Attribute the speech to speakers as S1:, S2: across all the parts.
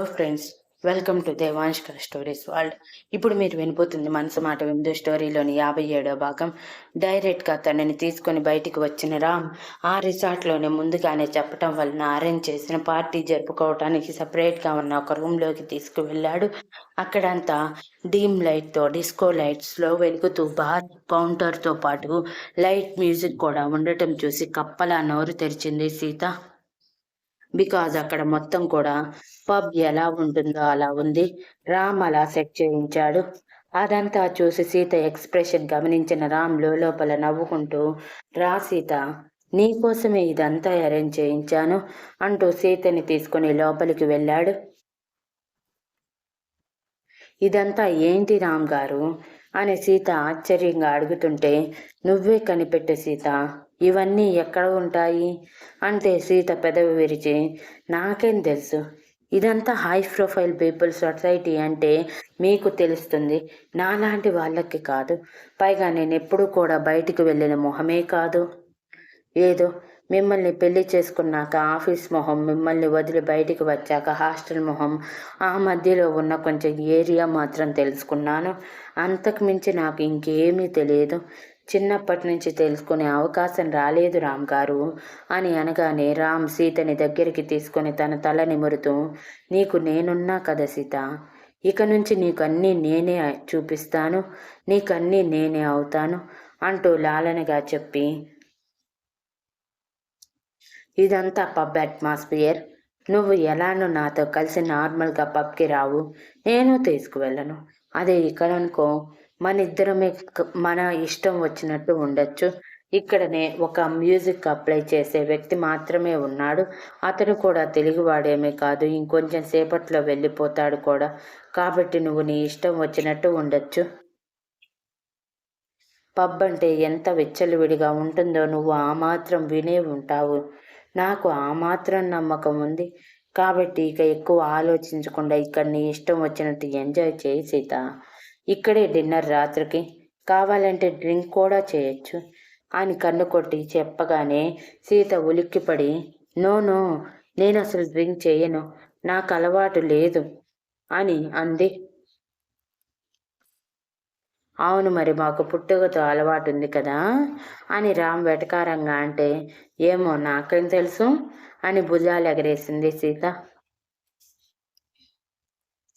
S1: Hello friends welcome to దేవాంష్క stories world ఇప్పుడు మీరు వినిపోతుంది మనసు మాట విందు స్టోరీలోని యాభై ఏడో భాగం. డైరెక్ట్గా తనని తీసుకొని బయటికి వచ్చిన రామ్ ఆ రిసార్ట్లోనే ముందుగానే చెప్పటం వలన అరేంజ్ చేసిన పార్టీ జరుపుకోవటానికి సపరేట్గా ఉన్న ఒక రూమ్లోకి తీసుకువెళ్ళాడు. అక్కడంతా డీమ్ లైట్తో డిస్కో లైట్స్లో వెలుగుతూ బార్ కౌంటర్తో పాటు లైట్ మ్యూజిక్ కూడా ఉండటం చూసి కప్పలా నోరు తెరిచింది సీత. బికాజ్ అక్కడ మొత్తం కూడా పబ్ ఎలా ఉంటుందో అలా ఉంది. రామ్ అలా సెట్ చేయించాడు. అదంతా చూసి సీత ఎక్స్ప్రెషన్ గమనించిన రామ్ లోపల నవ్వుకుంటూ రా సీత నీకోసమే ఇదంతా అరేంజ్ చేయించాను అంటూ సీతని తీసుకుని లోపలికి వెళ్ళాడు. ఇదంతా ఏంటి రామ్ గారు? అని సీత ఆశ్చర్యంగా అడుగుతుంటే నువ్వే కనిపెట్టు సీత. ఇవన్నీ ఎక్కడ ఉంటాయి? అంటే సీత పెదవి విరిచి నాకేం తెలుసు. ఇదంతా హై ప్రొఫైల్ పీపుల్ సొసైటీ అంటే మీకు తెలుస్తుంది. నాలాంటి వాళ్ళకి కాదు. పైగా నేను ఎప్పుడూ కూడా బయటికి వెళ్ళిన మొహమే కాదు. ఏదో మిమ్మల్ని పెళ్ళి చేసుకున్నాక ఆఫీస్ మొహం మిమ్మల్ని వదిలి బయటికి వచ్చాక హాస్టల్ మొహం ఆ మధ్యలో ఉన్న కొంచెం ఏరియా మాత్రం తెలుసుకున్నాను. అంతకుమించి నాకు ఇంకేమీ తెలియదు. చిన్నప్పటి నుంచి తెలుసుకునే అవకాశం రాలేదు రామ్ గారు అని అనగానే రామ్ సీతని దగ్గరికి తీసుకొని తన తల నిమురుతూ నీకు నేనున్నా కదా సీత ఇక నుంచి నీకు అన్నీ నేనే చూపిస్తాను నీకన్నీ నేనే అవుతాను అంటూ లాలనగా చెప్పి ఇదంతా పబ్ అట్మాస్ఫియర్. నువ్వు ఎలానో నాతో కలిసి నార్మల్గా పబ్కి రావు. నేను తీసుకువెళ్ళను. అదే ఇక్కడ అనుకో. మన ఇద్దరమే మన ఇష్టం వచ్చినట్టు ఉండొచ్చు. ఇక్కడనే ఒక మ్యూజిక్ అప్లై చేసే వ్యక్తి మాత్రమే ఉన్నాడు. అతను కూడా తెలుగువాడేమీ కాదు ఇంకొంచెం సేపట్లో వెళ్ళిపోతాడు కూడా. కాబట్టి నువ్వు నీ ఇష్టం వచ్చినట్టు ఉండొచ్చు. పబ్ అంటే ఎంత విచ్చలవిడిగా ఉంటుందో నువ్వు ఆ మాత్రం వినే ఉంటావు. నాకు ఆ మాత్రం నమ్మకం ఉంది. కాబట్టి ఇక ఎక్కువ ఆలోచించకుండా ఇక్కడ నీ ఇష్టం వచ్చినట్టు ఎంజాయ్ చేయి సీత. ఇక్కడే డిన్నర్ రాత్రికి. కావాలంటే డ్రింక్ కూడా చేయొచ్చు. అని కన్ను కొట్టి చెప్పగానే సీత ఉలిక్కిపడి నో నో నేను అసలు డ్రింక్ చేయను. నాకు అలవాటు లేదు అని అంది. అవును మరి మాకు పుట్టుకతో అలవాటు ఉంది కదా అని రామ్ వెటకారంగా అంటే ఏమో నాకేం తెలుసు అని భుజాలు ఎగరేసింది సీత.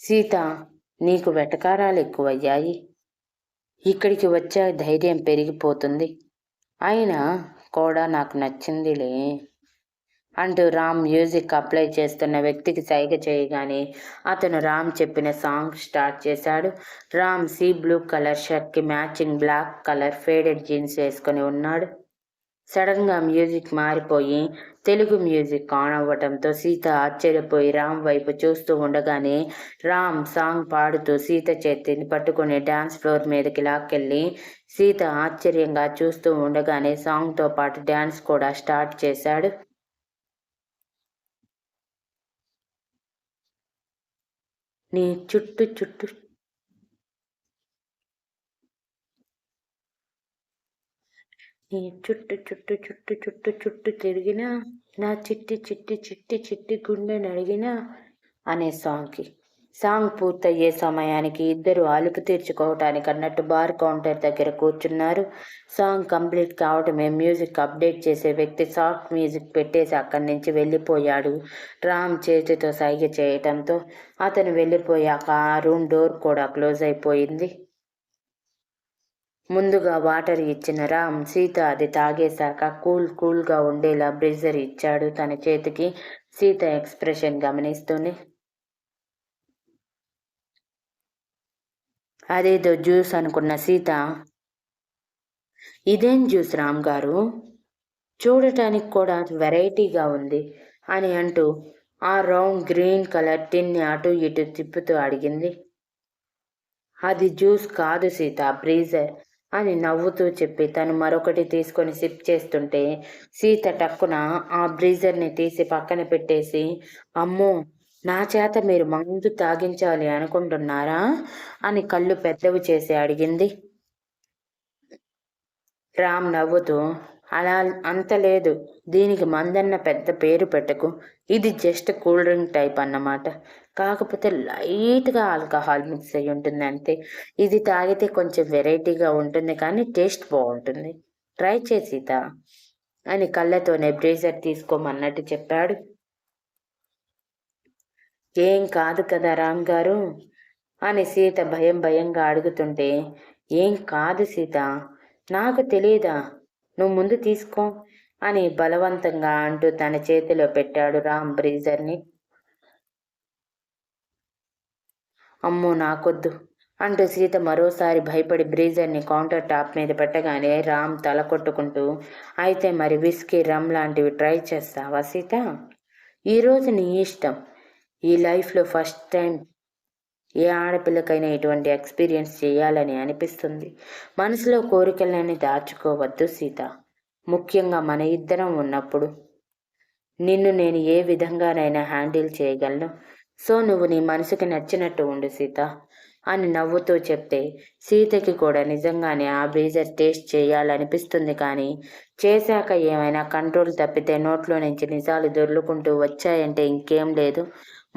S1: సీత నీకు వెటకారాలు ఎక్కువయ్యాయి. ఇక్కడికి వచ్చే ధైర్యం పెరిగిపోతుంది. అయినా కూడా నాకు నచ్చిందిలే అంటూ రామ్ మ్యూజిక్ అప్లై చేస్తున్న వ్యక్తికి సైగ చేయగానే అతను రామ్ చెప్పిన సాంగ్ స్టార్ట్ చేశాడు. రామ్ సీ blue colour షర్ట్కి matching black colour faded jeans వేసుకొని ఉన్నాడు. సడన్గా మ్యూజిక్ మారిపోయి తెలుగు మ్యూజిక్ ఆన్ అవ్వటంతో సీత ఆశ్చర్యపోయి రామ్ వైపు చూస్తూ ఉండగానే రామ్ సాంగ్ పాడుతూ సీత చేతిని పట్టుకుని డ్యాన్స్ ఫ్లోర్ మీదకి లాక్కెళ్ళి సీత ఆశ్చర్యంగా చూస్తూ ఉండగానే సాంగ్తో పాటు డ్యాన్స్ కూడా స్టార్ట్ చేశాడు. నీ చుట్టు చుట్టు చుట్టు చుట్టు చుట్టు చుట్టు చుట్టు తిరిగిన నా చిట్టి చిట్టి చిట్టి చిట్టి గుండె నడిగినా అనే సాంగ్కి. సాంగ్ పూర్తయ్యే సమయానికి ఇద్దరు అలుపు తీర్చుకోవటానికి అన్నట్టు బార్ కౌంటర్ దగ్గర కూర్చున్నారు. సాంగ్ కంప్లీట్ కావటమే మ్యూజిక్ అప్డేట్ చేసే వ్యక్తి సాఫ్ట్ మ్యూజిక్ పెట్టేసి అక్కడి నుంచి వెళ్ళిపోయాడు. రామ్ చేతితో సైగ చేయటంతో అతను వెళ్ళిపోయాక ఆ రూమ్ డోర్ కూడా క్లోజ్ అయిపోయింది. ముందుగా వాటర్ ఇచ్చిన రామ్ సీత అది తాగేశాక కూల్ కూల్గా ఉండేలా బ్రిజర్ ఇచ్చాడు తన చేతికి. సీత ఎక్స్ప్రెషన్ గమనిస్తూనే అదేదో జ్యూస్ అనుకున్న సీత. ఇదేం జ్యూస్ రామ్ గారు? చూడటానికి కూడా వెరైటీగా ఉంది అని అంటూ ఆ రౌండ్ గ్రీన్ కలర్ టిన్ని అటు ఇటు తిప్పుతూ అడిగింది. అది జ్యూస్ కాదు సీత బ్రీజర్. అని నవ్వుతూ చెప్పి తను మరొకటి తీసుకొని సిప్ చేస్తుంటే సీత టక్కున ఆ బ్రీజర్ని తీసి పక్కన పెట్టేసి అమ్మో నా చేత మీరు మందు తాగించాలి అనుకుంటున్నారా? అని కళ్ళు పెద్దవి చేసి అడిగింది. రామ్ నవ్వుతూ అలా అంత లేదు. దీనికి మందన్న పెద్ద పేరు పెట్టకు. ఇది జస్ట్ కూల్ డ్రింక్ టైప్ అన్నమాట. కాకపోతే లైట్గా ఆల్కహాల్ మిక్స్ అయి ఉంటుంది అంతే. ఇది తాగితే కొంచెం వెరైటీగా ఉంటుంది కానీ టేస్ట్ బాగుంటుంది. ట్రై చేసిత అని కళ్ళతోనే బ్రేజర్ తీసుకోమన్నట్టు చెప్పాడు. ఏం కాదు కదా రామ్ గారు అని సీత భయం భయంగా అడుగుతుంటే ఏం కాదు సీత నాకు తెలియదా నువ్వు ముందు తీసుకో అని బలవంతంగా అంటూ తన చేతిలో పెట్టాడు రామ్ బ్రీజర్ని. అమ్మో నాకొద్దు అంటూ సీత మరోసారి భయపడి బ్రీజర్ని కౌంటర్ టాప్ మీద పెట్టగానే రామ్ తల కొట్టుకుంటూ అయితే మరి విస్కీ రమ్ లాంటివి ట్రై చేస్తావా సీత? ఈరోజు నీ ఇష్టం. ఈ లైఫ్లో ఫస్ట్ టైం ఏ ఆడపిల్లకైనా ఇటువంటి ఎక్స్పీరియన్స్ చేయాలని అనిపిస్తుంది. మనసులో కోరికలని దాచుకోవద్దు సీత. ముఖ్యంగా మన ఇద్దరం ఉన్నప్పుడు. నిన్ను నేను ఏ విధంగానైనా హ్యాండిల్ చేయగలను. సో నువ్వు నీ మనసుకి నచ్చినట్టు ఉండు సీత అని నవ్వుతూ చెప్తే సీతకి కూడా నిజంగానే ఆ బ్రీజర్ టేస్ట్ చేయాలనిపిస్తుంది కానీ చేశాక ఏమైనా కంట్రోల్ తప్పితే నోట్లో నుంచి నిజాలు దొర్లుకుంటూ వచ్చాయంటే ఇంకేం లేదు.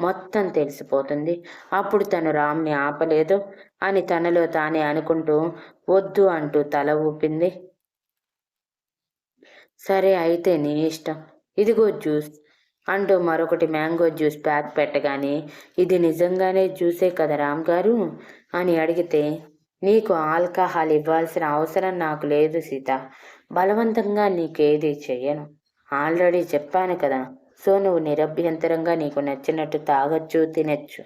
S1: మొత్తం తెలిసిపోతుంది. అప్పుడు తను రామ్ని ఆపలేదు అని తనలో తానే అనుకుంటూ వద్దు అంటూ తల ఊపింది. సరే అయితే నీ ఇష్టం. ఇదిగో జ్యూస్. అంటూ మరొకటి మ్యాంగో జ్యూస్ ప్యాక్ పెట్టగానే ఇది నిజంగానే జ్యూసే కదా రామ్ గారు? అని అడిగితే నీకు ఆల్కహాల్ ఇవ్వాల్సిన అవసరం నాకు లేదు సీత. బలవంతంగా నీకేది చెయ్యను. ఆల్రెడీ చెప్పాను కదా. సో నువ్వు నిరభ్యంతరంగా నీకు నచ్చినట్టు తాగొచ్చు తినచ్చు.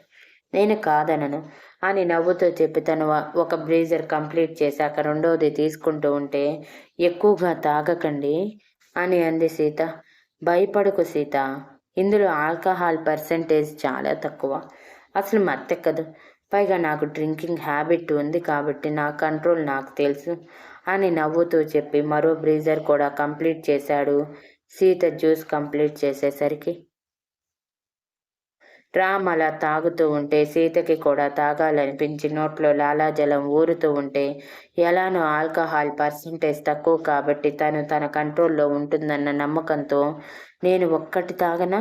S1: నేను కాదనను అని నవ్వుతో చెప్పి తను ఒక బ్రీజర్ కంప్లీట్ చేశాక రెండవది తీసుకుంటూ ఉంటే ఎక్కువగా తాగకండి అని అంది సీత. భయపడకు సీత. ఇందులో ఆల్కహాల్ పర్సంటేజ్ చాలా తక్కువ. అసలు మత్తెక్కదు. పైగా నాకు డ్రింకింగ్ హ్యాబిట్ ఉంది కాబట్టి నా కంట్రోల్ నాకు తెలుసు అని నవ్వుతూ చెప్పి మరో బ్రీజర్ కూడా కంప్లీట్ చేశాడు. సీత జ్యూస్ కంప్లీట్ చేసేసరికి రామ్ అలా తాగుతూ ఉంటే సీతకి కూడా తాగాలనిపించి నోట్లో లాలాజలం ఊరుతూ ఉంటే ఎలానో ఆల్కహాల్ పర్సంటేజ్ తక్కువ కాబట్టి తను తన కంట్రోల్లో ఉంటుందన్న నమ్మకంతో నేను ఒక్కటి తాగనా?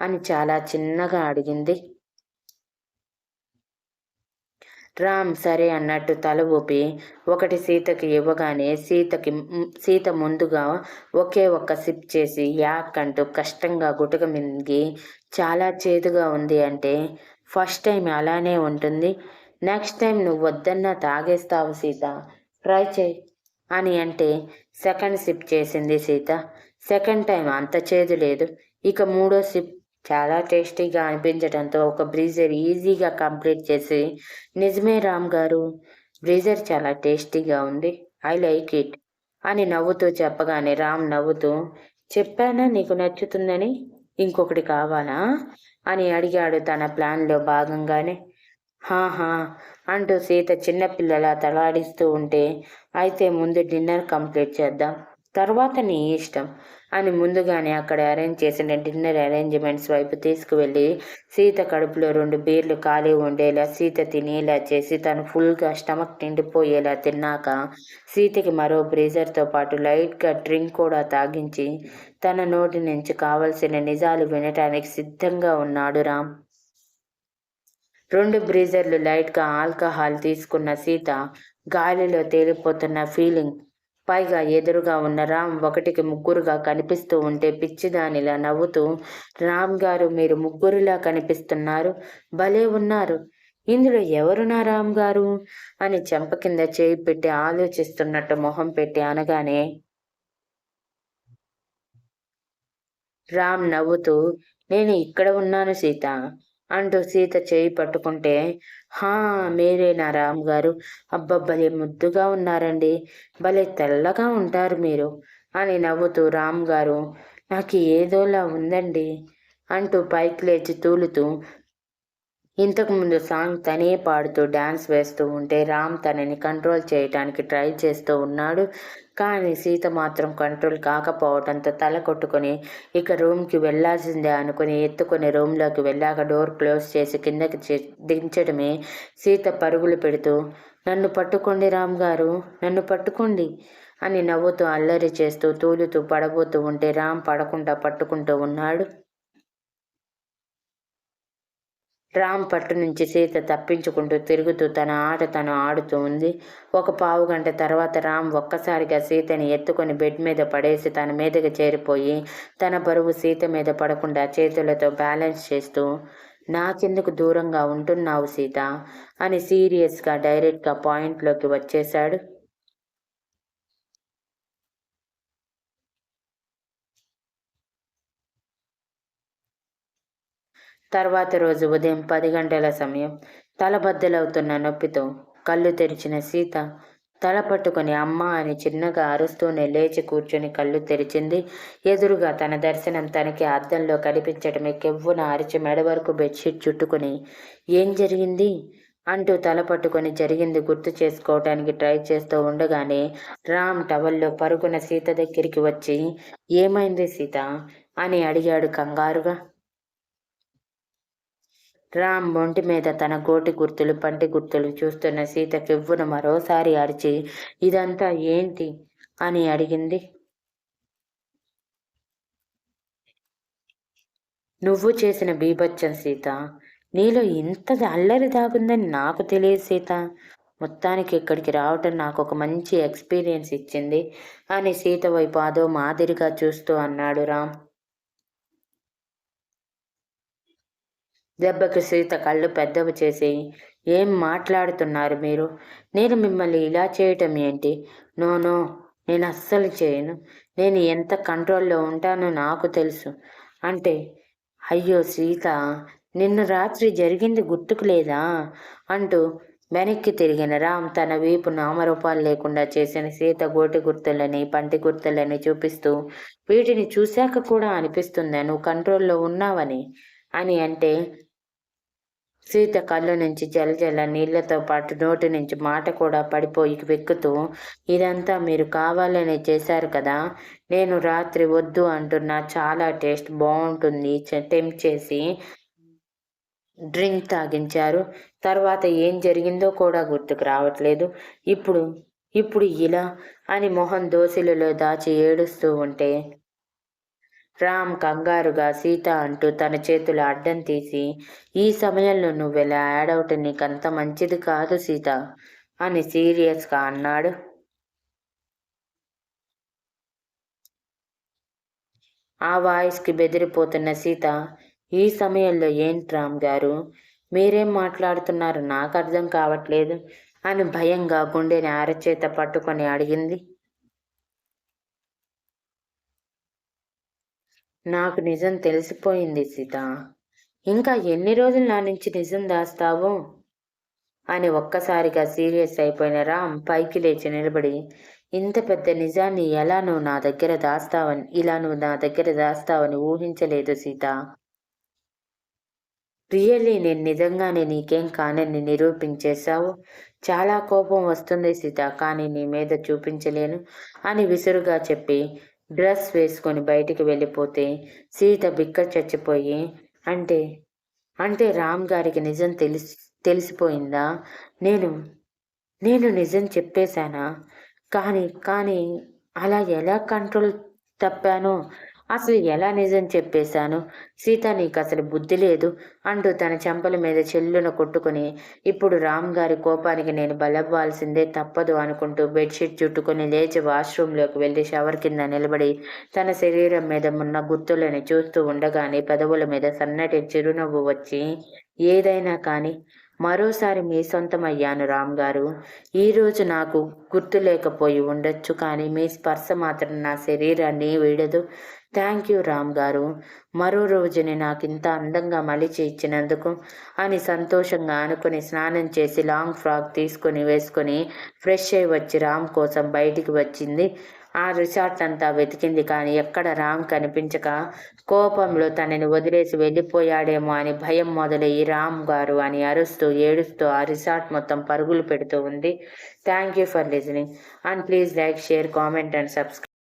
S1: అని చాలా చిన్నగా అడిగింది. రామ్ సరే అన్నట్టు తల ఊపి ఒకటి సీతకి ఇవ్వగానే సీతకి సీత ముందుగా ఒకే ఒక్క సిప్ చేసి యాక్ అంటూ కష్టంగా గుటక మింగి చాలా చేదుగా ఉంది అంటే ఫస్ట్ టైం అలానే ఉంటుంది. నెక్స్ట్ టైం నువ్వు వద్దన్నా తాగేస్తావు సీత. ట్రై చేయి అని అంటే సెకండ్ సిప్ చేసింది సీత. సెకండ్ టైం అంత చేదు లేదు. ఇక మూడో సిప్ చాలా టేస్టీగా అనిపించడంతో ఒక బ్రీజర్ ఈజీగా కంప్లీట్ చేసి నిజమే రామ్ గారు బ్రీజర్ చాలా టేస్టీగా ఉంది. ఐ లైక్ ఇట్ అని నవ్వుతూ చెప్పగానే రామ్ నవ్వుతూ చెప్పానా నీకు నచ్చుతుందని? ఇంకొకటి కావాలా? అని అడిగాడు తన ప్లాన్లో భాగంగానే. హాహా అంటూ సీత చిన్నపిల్లలా తలాడిస్తూ ఉంటే అయితే ముందు డిన్నర్ కంప్లీట్ చేద్దాం. తర్వాత నీ ఇష్టం. అని ముందుగానే అక్కడ అరేంజ్ చేసిన డిన్నర్ అరేంజ్మెంట్స్ వైపు తీసుకువెళ్ళి సీత కడుపులో రెండు బీర్లు ఖాళీ ఉండేలా సీత తినేలా చేసి తను ఫుల్గా స్టమక్ నిండిపోయేలా తిన్నాక సీతకి మరో బ్రీజర్తో పాటు లైట్గా డ్రింక్ కూడా తాగించి తన నోటి నుంచి కావలసిన నిజాలు వినటానికి సిద్ధంగా ఉన్నాడు రామ్. రెండు బ్రీజర్లు లైట్గా ఆల్కహాల్ తీసుకున్న సీత గాలిలో తేలిపోతున్న ఫీలింగ్ పైగా ఎదురుగా ఉన్న రామ్ ఒకటికి ముగ్గురుగా కనిపిస్తూ ఉంటే పిచ్చిదానిలా నవ్వుతూ రామ్ గారు మీరు ముగ్గురులా కనిపిస్తున్నారు. భలే ఉన్నారు. ఇందులో ఎవరునా రామ్ గారు? అని చెంప కింద చేయి పెట్టి ఆలోచిస్తున్నట్టు మొహం పెట్టి అనగానే రామ్ నవ్వుతూ నేను ఇక్కడ ఉన్నాను సీత. అంటూ సీత చేయి పట్టుకుంటే హా మీరేనా రామ్ గారు అబ్బబ్బలే ముద్దుగా ఉన్నారండి. భలే తెల్లగా ఉంటారు మీరు అని నవ్వుతూ రామ్ గారు నాకు ఏదోలా ఉందండి అంటూ పైకి లేచి తూలుతూ ఇంతకుముందు సాంగ్ తనే పాడుతూ డ్యాన్స్ వేస్తూ ఉంటే రామ్ తనని కంట్రోల్ చేయటానికి ట్రై చేస్తూ ఉన్నాడు. కానీ సీత మాత్రం కంట్రోల్ కాకపోవడంతో తల కొట్టుకొని ఇక రూమ్కి వెళ్ళాల్సిందే అనుకుని ఎత్తుకొని రూమ్లోకి వెళ్ళాక డోర్ క్లోజ్ చేసి కిందకి దించడమే సీత పరుగులు పెడుతూ నన్ను పట్టుకోండి రామ్ గారు నన్ను పట్టుకోండి అని నవ్వుతూ అల్లరి చేస్తూ తూలుతూ పడబోతూ ఉంటే రామ్ పడకుండా పట్టుకుంటూ ఉన్నాడు. రామ్ పట్టు నుంచి సీత తప్పించుకుంటూ తిరుగుతూ తన ఆట తను ఆడుతూ ఉంది. ఒక పావు గంట తర్వాత రామ్ ఒక్కసారిగా సీతని ఎత్తుకొని బెడ్ మీద పడేసి తన మీదకి చేరిపోయి తన బరువు సీత మీద పడకుండా చేతులతో బ్యాలెన్స్ చేస్తూ నాకెందుకు దూరంగా ఉంటున్నావు సీత? అని సీరియస్గా డైరెక్ట్గా పాయింట్లోకి వచ్చేశాడు. తర్వాత రోజు ఉదయం పది గంటల సమయం తలబద్దలవుతున్న నొప్పితో కళ్ళు తెరిచిన సీత తల పట్టుకుని అమ్మ అని చిన్నగా అరుస్తూనే లేచి కూర్చొని కళ్ళు తెరిచింది. ఎదురుగా తన దర్శనం తనకి అద్దంలో కనిపించడమే కెవ్వున అరిచి మెడ వరకు బెడ్షీట్ చుట్టుకుని ఏం జరిగింది? అంటూ తల పట్టుకొని జరిగింది గుర్తు చేసుకోవడానికి ట్రై చేస్తూ ఉండగానే రామ్ టవల్లో పరుగున సీత దగ్గరికి వచ్చి ఏమైంది సీత? అని అడిగాడు కంగారుగా. రామ్ ఒంటి మీద తన గోటి గుర్తులు పంటి గుర్తులు చూస్తున్న సీత కివ్వున మరోసారి అరిచి ఇదంతా ఏంటి? అని అడిగింది. నువ్వు చేసిన బీభత్సం సీత. నీలో ఇంత అల్లరి దాగుందని నాకు తెలియదు సీత. మొత్తానికి ఇక్కడికి రావటం నాకు ఒక మంచి ఎక్స్పీరియన్స్ ఇచ్చింది అని సీత వైపు అదో మాదిరిగా చూస్తూ అన్నాడు రామ్. దెబ్బకి సీత కళ్ళు పెద్దవి చేసి ఏం మాట్లాడుతున్నారు మీరు? నేను మిమ్మల్ని ఇలా చేయటం ఏంటి? నోనో నేను అస్సలు చేయను. నేను ఎంత కంట్రోల్లో ఉంటానో నాకు తెలుసు. అంటే అయ్యో సీత నిన్న రాత్రి జరిగింది గుర్తుకు లేదా? అంటూ వెనక్కి తిరిగిన రామ్ తన వీపు నామరూపాలు లేకుండా చేసిన సీత గోటి గుర్తులని పంటి గుర్తులని చూపిస్తూ వీటిని చూశాక కూడా అనిపిస్తుందా? నువ్వు కంట్రోల్లో ఉన్నావని? అని అంటే సీత కళ్ళు నుంచి జలజల నీళ్ళతో పాటు నోటి నుంచి మాట కూడా పడిపోయి వెక్కుతూ ఇదంతా మీరు కావాలనే చేశారు కదా? నేను రాత్రి వద్దు అంటున్నా చాలా టేస్ట్ బాగుంటుంది టెంప్ చేసి డ్రింక్ తాగించారు. తర్వాత ఏం జరిగిందో కూడా గుర్తుకు రావట్లేదు. ఇప్పుడు ఇప్పుడు ఇలా? అని మొహం దోశలలో దాచి ఏడుస్తూ ఉంటే రామ్ కంగారుగా సీత అంటూ తన చేతులు అడ్డం తీసి ఈ సమయంలో నువ్వెలా యాడవటం నీకంత మంచిది కాదు సీత అని సీరియస్గా అన్నాడు. ఆ వాయిస్కి బెదిరిపోతున్న సీత ఈ సమయంలో ఏంటి రామ్ గారు? మీరేం మాట్లాడుతున్నారు? నాకు అర్థం కావట్లేదు అని భయంగా గుండెని అరచేత పట్టుకొని అడిగింది. నాకు నిజం తెలిసిపోయింది సీత. ఇంకా ఎన్ని రోజులు నా నుంచి నిజం దాస్తావు? అని ఒక్కసారిగా సీరియస్ అయిపోయిన రామ్ పైకి లేచి నిలబడి ఇంత పెద్ద నిజాన్ని ఎలా నువ్వు నా దగ్గర దాస్తావని ఇలా నువ్వు నా దగ్గర దాస్తావని ఊహించలేదు సీత. రియల్లీ నేను నిజంగానే నీకేం కానని నిరూపించేశావు? చాలా కోపం వస్తుంది సీత కానీ నీ మీద చూపించలేను అని విసురుగా చెప్పి డ్రెస్ వేసుకొని బయటికి వెళ్ళిపోతే సీత బిక్క చచ్చిపోయి అంటే అంటే రామ్ గారికి నిజం తెలిసి తెలిసిపోయిందా? నేను నేను నిజం చెప్పేశానా? కానీ కానీ అలా ఎలా కంట్రోల్ తప్పానో అసలు ఎలా నిజం చెప్పేశాను? సీత నీకు అసలు బుద్ధి లేదు అంటూ తన చెంపల మీద చెల్లున కొట్టుకుని ఇప్పుడు రామ్ గారి కోపానికి నేను బలవ్వాల్సిందే తప్పదు అనుకుంటూ బెడ్షీట్ చుట్టుకుని లేచి వాష్రూమ్లోకి వెళ్ళి షవర్ కింద నిలబడి తన శరీరం మీద ఉన్న గుర్తులని చూస్తూ ఉండగానే పెదవుల మీద సన్నటి చిరునవ్వు వచ్చి ఏదైనా కానీ మరోసారి మీ సొంతమయ్యాను రామ్ గారు. ఈరోజు నాకు గుర్తు లేకపోయి ఉండొచ్చు కానీ మీ స్పర్శ మాత్రం నా శరీరాన్ని వీడదు. థ్యాంక్ యూ రామ్ గారు. మరో రోజుని నాకు ఇంత అందంగా మలిచి ఇచ్చినందుకు అని సంతోషంగా అనుకుని స్నానం చేసి లాంగ్ ఫ్రాక్ తీసుకొని వేసుకొని ఫ్రెష్ అయి వచ్చి రామ్ కోసం బయటికి వచ్చింది. ఆ రిసార్ట్ అంతా వెతికింది కానీ ఎక్కడ రామ్ కనిపించక కోపంలో తనని వదిలేసి వెళ్ళిపోయాడేమో అని భయం మొదలయ్యి రామ్ గారు అని అరుస్తూ ఏడుస్తూ ఆ రిసార్ట్ మొత్తం పరుగులు పెడుతూ ఉంది. Thank you for listening. And please like share comment and subscribe.